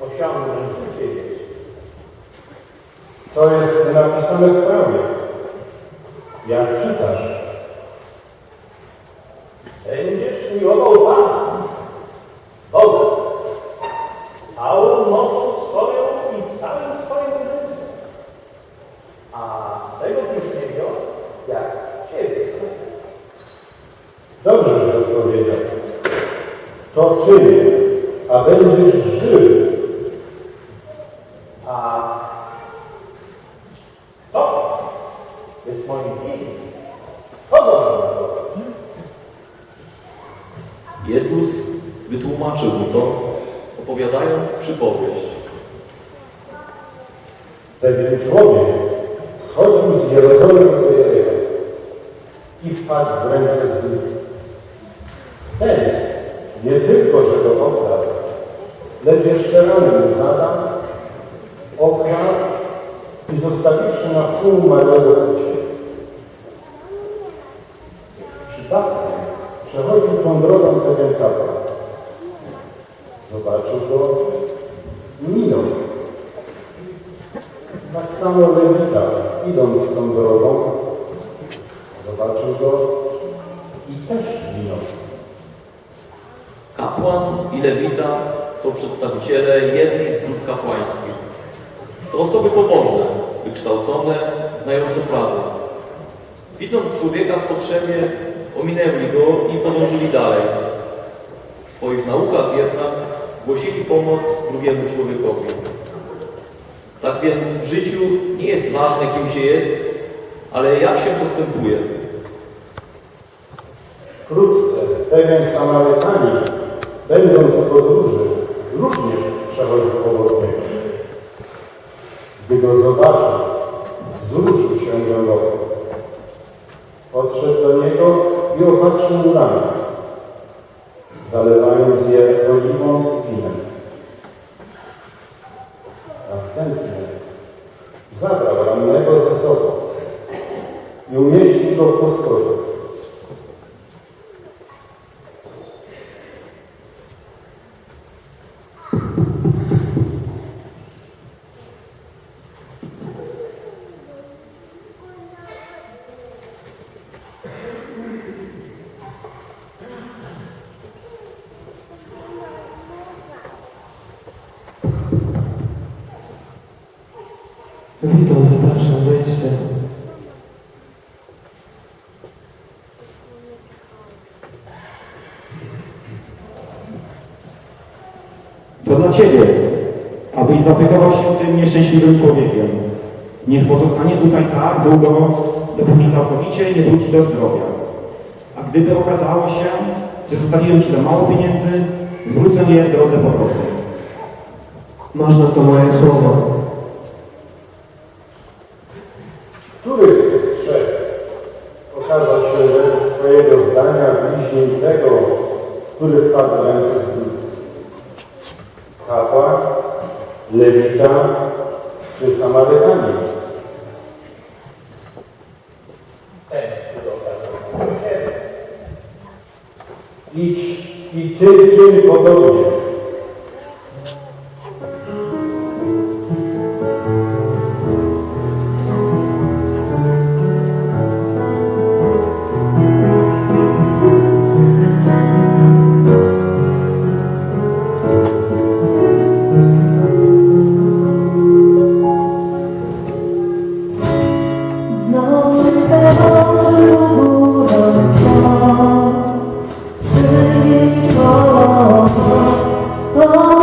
osiągnąć życie? Co jest napisane w prawie? Jak czytasz? Będziesz miłował Pana, Boga, całą mocą swoją i całym swoim umysłem, a z tego bliźniego jak siebie. Dobrze, że odpowiedział. To czyń, a będziesz żył. A to jest moim miłować? Jezus wytłumaczył mu to, opowiadając przypowieść. Pewien człowiek schodził z Jerozolimy do Jericha i wpadł w ręce zbójcy. Ten nie tylko, lecz jeszcze rany mu zadał, okradł i zostawiwszy na wpół małego uciekł. Przypadkiem przechodził tą drogą pewien kapłan. Zobaczył go i minął. Tak samo Lewita, idąc tą drogą, zobaczył go i też minął. Kapłan i Lewita to przedstawiciele jednej z grup kapłańskich. To osoby pobożne, wykształcone, znające prawo. Widząc człowieka w potrzebie, ominęli go i podążyli dalej. W swoich naukach jednak głosili pomoc drugiemu człowiekowi. Tak więc w życiu nie jest ważne, kim się jest, ale jak się postępuje. Wkrótce pewien Samarytanin, będąc w podróży, również przechodził niego. Gdy go zobaczył, wzruszył się głęboko. Podszedł do niego i opatrzył rany, zalewając je oliwą i winem. Następnie zabrał rannego ze sobą i umieścił go w postoju. Witam, zapraszam, wejdźcie. To dla Ciebie, abyś zaopiekował się tym nieszczęśliwym człowiekiem. Niech pozostanie tutaj tak długo, dopóki całkowicie nie wróci do zdrowia. A gdyby okazało się, że zostawiłem Ci za mało pieniędzy, zwrócę je w drodze powrotnej. Masz na to moje słowo. Który z tych trzech okazał się według Twojego zdania bliźnim tego, który wpadł w ręce zbójcy? Kapłan, Lewita czy Samarytanin? Ten, który okazał się siebie. Idź i Ty czyń podobnie. 오.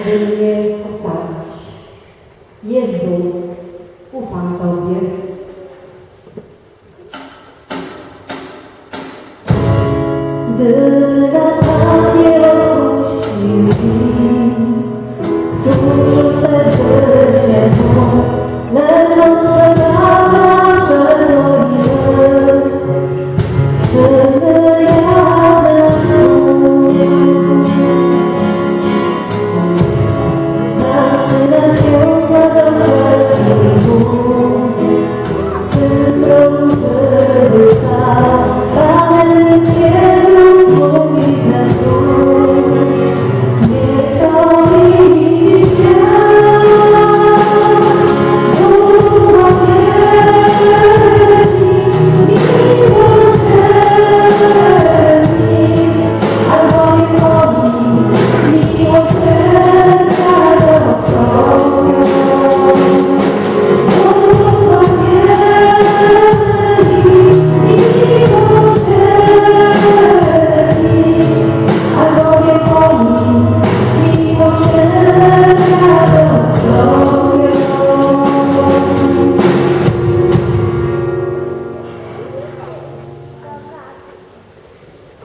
Aby mnie ocalić. Jezu,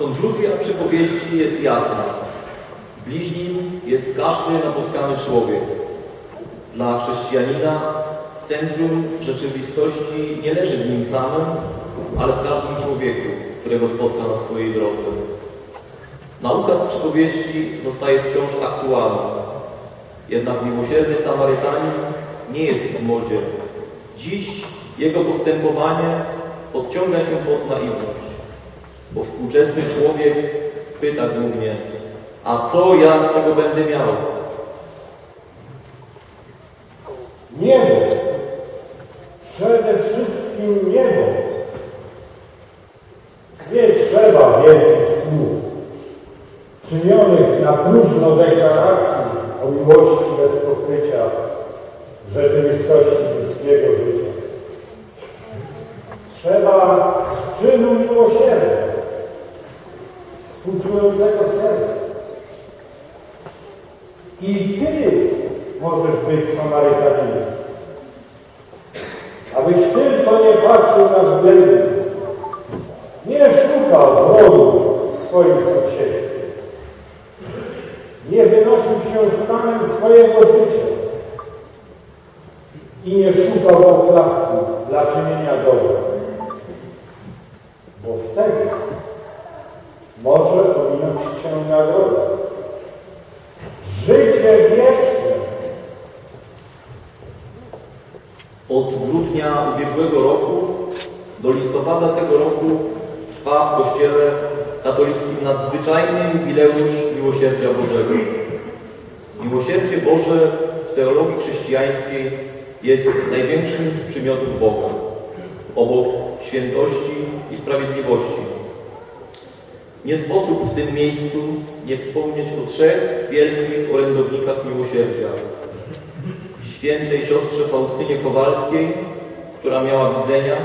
Konkluzja przypowieści jest jasna. Bliźnim jest każdy napotkany człowiek. Dla chrześcijanina centrum rzeczywistości nie leży w nim samym, ale w każdym człowieku, którego spotka na swojej drodze. Nauka z przypowieści zostaje wciąż aktualna. Jednak miłosierny Samarytanin nie jest w modzie. Dziś jego postępowanie podciąga się pod naiwność, bo współczesny człowiek pyta głównie, a co ja z tego będę miał? Niebo. Przede wszystkim niebo. Nie trzeba wielkich słów, czynionych na próżno deklaracji o miłości bez pokrycia w rzeczywistości ludzkiego życia. Trzeba czynu miłosierdzia, współczującego serca. I Ty możesz być Samarytaninem. Abyś tylko nie patrzył na względnictwo. Nie szukał wrogów w swoim sąsiedztwie. Nie wynosił się stanem swojego życia. I nie szukał poklasku dla czynienia dobra. Bo wtedy może nagroda. Życie wieczne. Od grudnia ubiegłego roku do listopada tego roku trwa w Kościele katolickim nadzwyczajny jubileusz Miłosierdzia Bożego. Miłosierdzie Boże w teologii chrześcijańskiej jest największym z przymiotów Boga, obok świętości i sprawiedliwości. Nie sposób w tym miejscu nie wspomnieć o trzech wielkich orędownikach miłosierdzia. Świętej siostrze Faustynie Kowalskiej, która miała widzenia,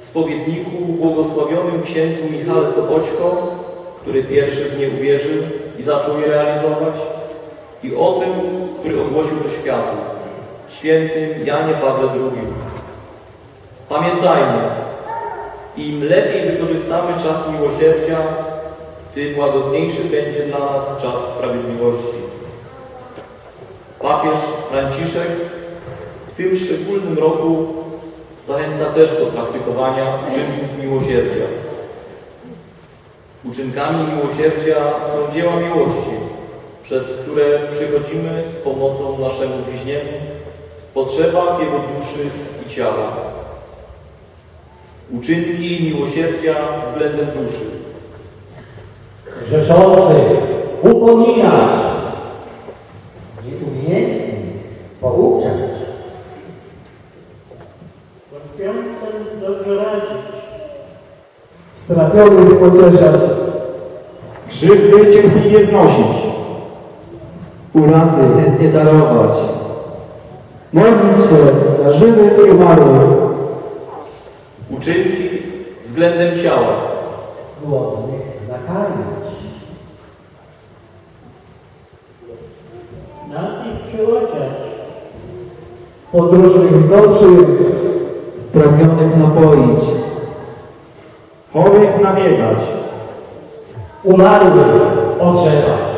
spowiedniku błogosławionym księdzu Michale Sopoćko, który pierwszy w nie uwierzył i zaczął je realizować, i o tym, który ogłosił to światu, świętym Janie Pawle II. Pamiętajmy, im lepiej wykorzystamy czas miłosierdzia, tym łagodniejszy będzie dla nas czas sprawiedliwości. Papież Franciszek w tym szczególnym roku zachęca też do praktykowania uczynków miłosierdzia. Uczynkami miłosierdzia są dzieła miłości, przez które przychodzimy z pomocą naszemu bliźniemu w potrzebach jego duszy i ciała. Uczynki miłosierdzia względem duszy. grzeszący upominać, nieumiejętni pouczać, Wątpiącym dobrze radzić, Strapionych pocieszać, Krzywdy cierpliwie znosić, urazy chętnie darować. Modlić się za żywych i umarłych. Uczynki względem ciała. Głodnych nakarmić. Na ich przyłodziać. Podróżnych w dom przyjąć. Spragnionych napoić. Chorych nawiedzać. Umarłych ogrzewać.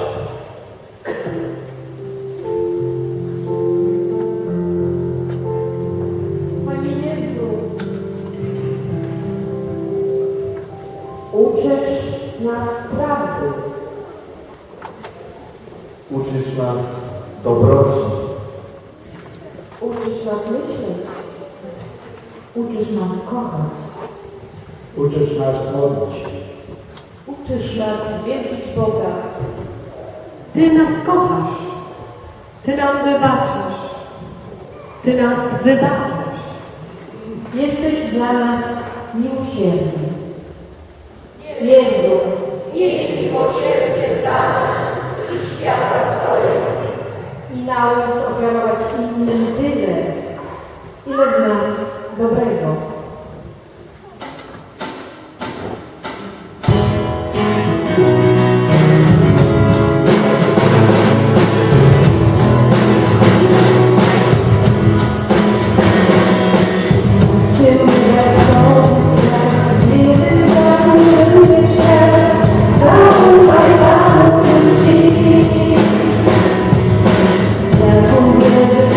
Uczysz nas kochać, Uczysz nas modlić. uczysz nas wielbić Boga. Ty nas kochasz. Ty nam wybaczasz. Ty nas wybaczasz. Jesteś dla nas miłosierny. Jezu, i naucz ofiarować innym tyle, Jak